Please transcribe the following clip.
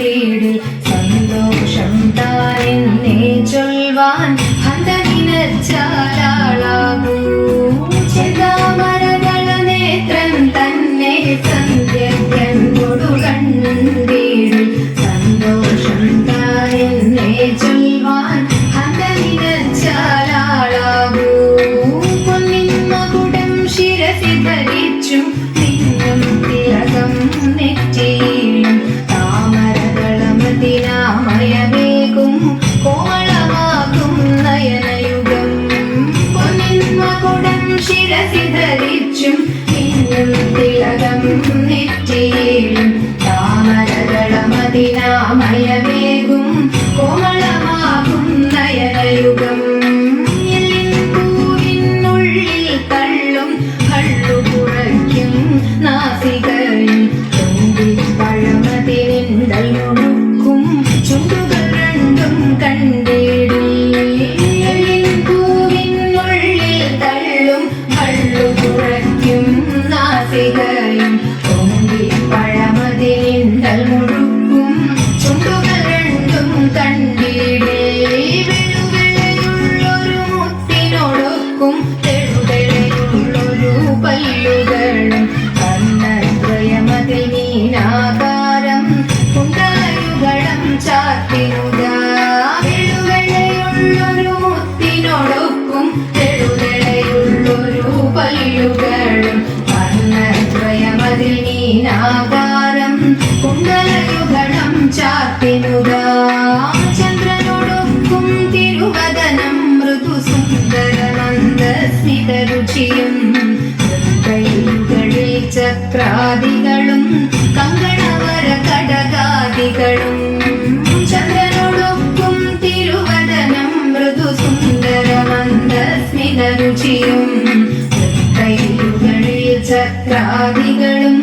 തേടി സന്തോഷം താൻ വീണാകാരം കുണ്ടലയുഗണം ചാത്തിനുക ചന്ദ്രനോടൊപ്പം തിരുവദനം മൃദു സുന്ദരനന്ദസ്മിത രുചിയും കൈകളിൽ ചക്രാദികളും കങ്കണവര കടകാദികളും ചന്ദ്രനോടൊപ്പം തിരുവദനം മൃദു സുന്ദരമന്ദസ്മിത രുചിയും കൈകളിൽ ചക്രാദികളും